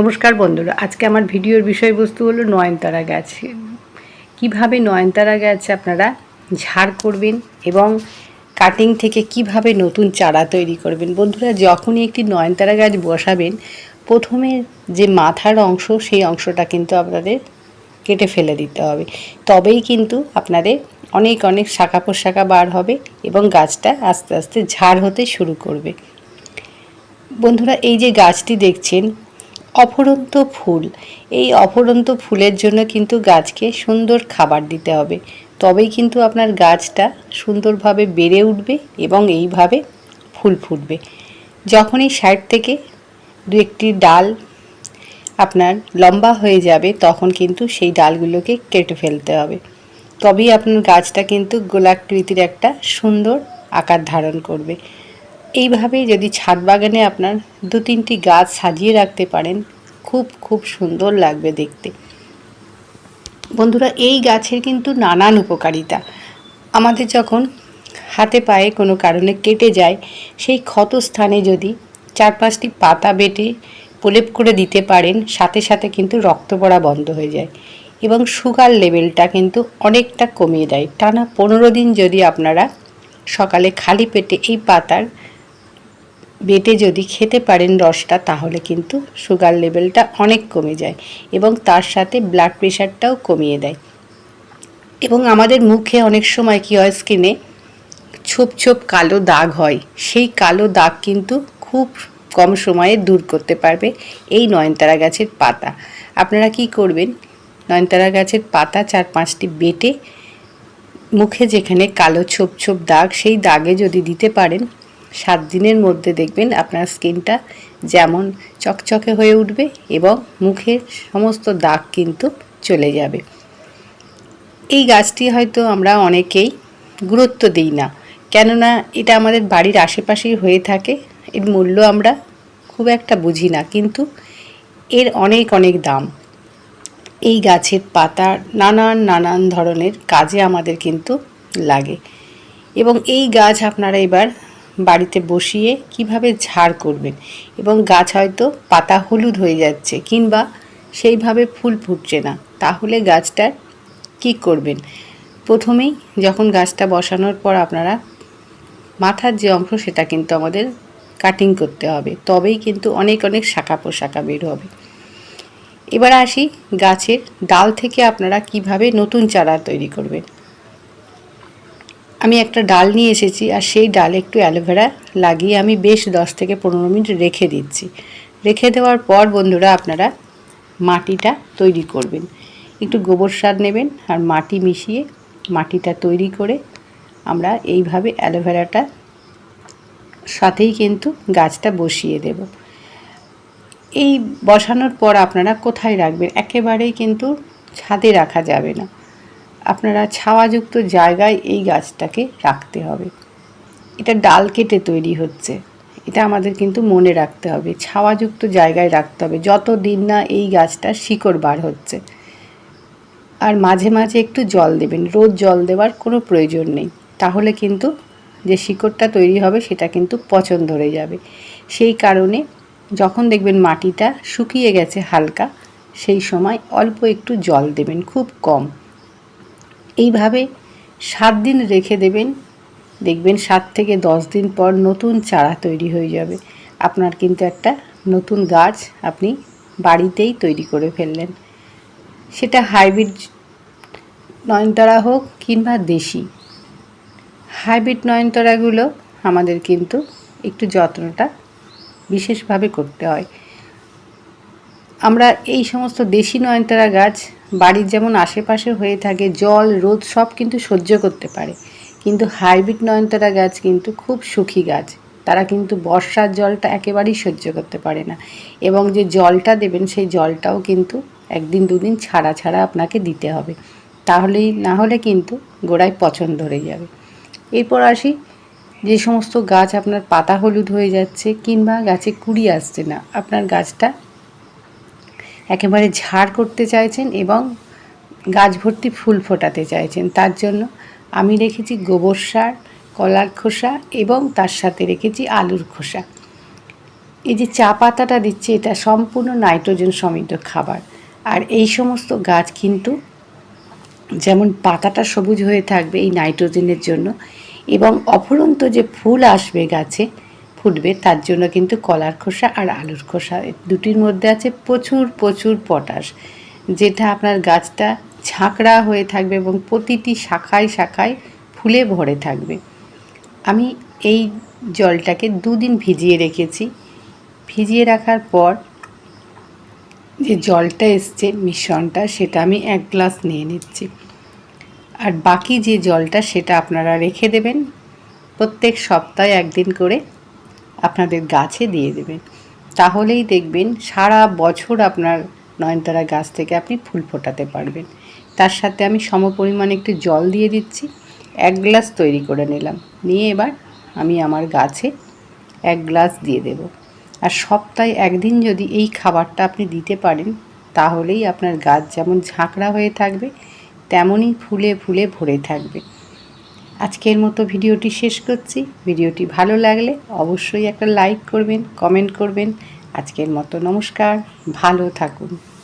নমস্কার বন্ধুরা, আজকে আমার ভিডিওর বিষয়বস্তু হলো নয়নতারা গাছ। কীভাবে নয়নতারা গাছ আপনারা ঝাড় করবেন এবং কাটিং থেকে কীভাবে নতুন চারা তৈরি করবেন? বন্ধুরা, যখনই একটি নয়নতারা গাছ বসাবেন, প্রথমে যে মাথার অংশ, সেই অংশটা কিন্তু আপনাদের কেটে ফেলে দিতে হবে। তবেই কিন্তু আপনাদের অনেক অনেক শাখা পোশাখা বার হবে এবং গাছটা আস্তে আস্তে ঝাড় হতে শুরু করবে। বন্ধুরা, এই যে গাছটি দেখছেন অফুরন্ত ফুল। এই অফুরন্ত ফুলের জন্য কিন্তু গাছকে সুন্দর খাবার দিতে হবে। তবেই কিন্তু আপনার গাছটা সুন্দরভাবে বেড়ে উঠবে এবং এইভাবে ফুল ফুটবে। যখনই সাইড থেকে দু একটি ডাল আপনার লম্বা হয়ে যাবে, তখন কিন্তু সেই ডালগুলোকে কেটে ফেলতে হবে। তবেই আপনার গাছটা কিন্তু গোলাকৃতির একটা সুন্দর আকার ধারণ করবে। এইভাবে যদি ছাদ বাগানে আপনার দু তিনটি গাছ সাজিয়ে রাখতে পারেন, খুব খুব সুন্দর লাগবে দেখতে। বন্ধুরা, এই গাছের কিন্তু নানান উপকারিতা। আমাদের যখন হাতে পায়ে কোনো কারণে কেটে যায়, সেই ক্ষত স্থানে যদি চার পাঁচটি পাতা বেটে প্রলেপ করে দিতে পারেন, সাথে সাথে কিন্তু রক্ত পড়া বন্ধ হয়ে যায় এবং সুগার লেভেলটা কিন্তু অনেকটা কমিয়ে দেয়। টানা পনেরো দিন যদি আপনারা সকালে খালি পেটে এই পাতার বেটে যদি খেতে পারেন রসটা, তাহলে কিন্তু সুগার লেভেলটা অনেক কমে যায় এবং তার সাথে ব্লাড প্রেশারটাও কমিয়ে দেয়। এবং আমাদের মুখে অনেক সময় কী হয় স্কিনে ছোপ ছোপ কালো দাগ হয়। সেই কালো দাগ কিন্তু খুব কম সময়ে দূর করতে পারবে এই নয়নতারা গাছের পাতা। আপনারা কি করবেন, নয়নতারা গাছের পাতা চার পাঁচটি বেটে মুখে যেখানে কালো ছোপ ছোপ দাগ, সেই দাগে যদি দিতে পারেন সাত দিনের মধ্যে দেখবেন আপনার স্কিনটা যেমন চকচকে হয়ে উঠবে এবং মুখের সমস্ত দাগ কিন্তু চলে যাবে। এই গাছটি হয়তো আমরা অনেকেই গুরুত্ব দিই না, কেননা এটা আমাদের বাড়ির আশেপাশেই হয়ে থাকে, এর মূল্য আমরা খুব একটা বুঝি না, কিন্তু এর অনেক অনেক দাম। এই গাছের পাতা নানান নানান ধরনের কাজে আমাদের কিন্তু লাগে। এবং এই গাছ আপনারা এবার বাড়িতে বসিয়ে কীভাবে ঝাড় করবেন? এবং গাছ হয়তো পাতা হলুদ হয়ে যাচ্ছে কিংবা সেইভাবে ফুল ফুটছে না, তাহলে গাছটার কি করবেন? প্রথমেই যখন গাছটা বসানোর পর আপনারা মাথার যে অংশ, সেটা কিন্তু আমাদের কাটিং করতে হবে। তবেই কিন্তু অনেক অনেক শাখা পোশাখা বের হবে। এবার আসি গাছের ডাল থেকে আপনারা কীভাবে নতুন চারা তৈরি করবেন। আমি একটা ডাল নিয়ে এসেছি আর সেই ডালে একটু অ্যালোভেরা লাগিয়ে আমি বেশ দশ থেকে পনেরো মিনিট রেখে দিচ্ছি। রেখে দেওয়ার পর বন্ধুরা আপনারা মাটিটা তৈরি করবেন। একটু গোবর সার নেবেন আর মাটি মিশিয়ে মাটিটা তৈরি করে আমরা এইভাবে অ্যালোভেরাটা সাথেই কিন্তু গাছটা বসিয়ে দেব। এই বসানোর পর আপনারা কোথায় রাখবেন? একেবারেই কিন্তু ছাদে রাখা যাবে না। আপনারা ছাওয়াযুক্ত জায়গায় এই গাছটাকে রাখতে হবে। এটা ডাল কেটে তৈরি হচ্ছে। এটা আমাদের কিন্তু মনে রাখতে হবে। ছাওয়াযুক্ত জায়গায় রাখতে হবে। যত দিন না এই গাছটা শিকড় বার হচ্ছে। আর মাঝে মাঝে একটু জল দেবেন। রোজ জল দেওয়ার কোনো প্রয়োজন নেই। তাহলে কিন্তু যে শিকড়টা তৈরি হবে সেটা কিন্তু পচন ধরে যাবে। সেই কারণে যখন দেখবেন মাটিটা শুকিয়ে গেছে হালকা, সেই সময় অল্প একটু জল দেবেন, খুব কম। এইভাবে সাত দিন রেখে দেবেন। দেখবেন সাত থেকে দশ দিন পর নতুন চারা তৈরি হয়ে যাবে। আপনার কিন্তু একটা নতুন গাছ আপনি বাড়িতেই তৈরি করে ফেললেন। সেটা হাইব্রিড নয়নতারা হোক কিংবা দেশি। হাইব্রিড নয়নতারাগুলো আমাদের কিন্তু একটু যত্নটা বিশেষভাবে করতে হয়। আমরা এই সমস্ত দেশি নয়নতারা গাছ বাড়ির যেমন আশেপাশে হয়ে থাকে, জল, রোদ সব কিন্তু সহ্য করতে পারে। কিন্তু হাইব্রিড নয়নতারা গাছ কিন্তু খুব সুখী গাছ। তারা কিন্তু বর্ষার জলটা একেবারেই সহ্য করতে পারে না। এবং যে জলটা দেবেন, সেই জলটাও কিন্তু একদিন দুদিন ছাড়া ছাড়া আপনাকে দিতে হবে। তাহলেই না হলে কিন্তু গোড়ায় পছন্দ ধরে যাবে। এরপর আসি, যে সমস্ত গাছ আপনার পাতা হলুদ হয়ে যাচ্ছে কিংবা গাছে কুড়ি আসছে না, আপনার গাছটা একেবারে ঝাড় করতে চাইছেন এবং গাছ ভর্তি ফুল ফোটাতে চাইছেন। তার জন্য আমি রেখেছি গোবর সার, কলার খোসা এবং তার সাথে রেখেছি আলুর খোসা। এই যে চা পাতাটা দিচ্ছে, এটা সম্পূর্ণ নাইট্রোজেন সমৃদ্ধ খাবার। আর এই সমস্ত গাছ কিন্তু যেমন পাতাটা সবুজ হয়ে থাকবে এই নাইট্রোজেনের জন্য এবং অফুরন্ত যে ফুল আসবে গাছে ফুটবে, তার জন্য কিন্তু কলার খোসা আর আলুর খোসা। দুটির মধ্যে আছে প্রচুর প্রচুর পটাশ, যেটা আপনার গাছটা ঝাঁকড়া হয়ে থাকবে এবং প্রতিটি শাখায় শাখায় ফুলে ভরে থাকবে। আমি এই জলটাকে দুদিন ভিজিয়ে রেখেছি। ভিজিয়ে রাখার পর যে জলটা এসছে মিশ্রণটা, সেটা আমি এক গ্লাস নিয়ে নিচ্ছি। আর বাকি যে জলটা, সেটা আপনারা রেখে দেবেন। প্রত্যেক সপ্তাহে একদিন করে আপনাদের গাছে দিয়ে দেবেন। তাহলেই দেখবেন সারা বছর আপনার নয়নতারা গাছ থেকে আপনি ফুল ফোটাতে পারবেন। তার সাথে আমি সমপরিমাণে একটু জল দিয়ে দিচ্ছি। এক গ্লাস তৈরি করে নিলাম। নিয়ে এবার আমি আমার গাছে এক গ্লাস দিয়ে দেব। আর সপ্তাহে একদিন যদি এই খাবারটা আপনি দিতে পারেন, তাহলেই আপনার গাছ যেমন ঝাঁকড়া হয়ে থাকবে, তেমনই ফুলে ফুলে ভরে থাকবে। আজকের মতো ভিডিওটি শেষ করছি। ভিডিওটি ভালো লাগলে অবশ্যই একটা লাইক করবেন, কমেন্ট করবেন। আজকের মতো নমস্কার, ভালো থাকুন।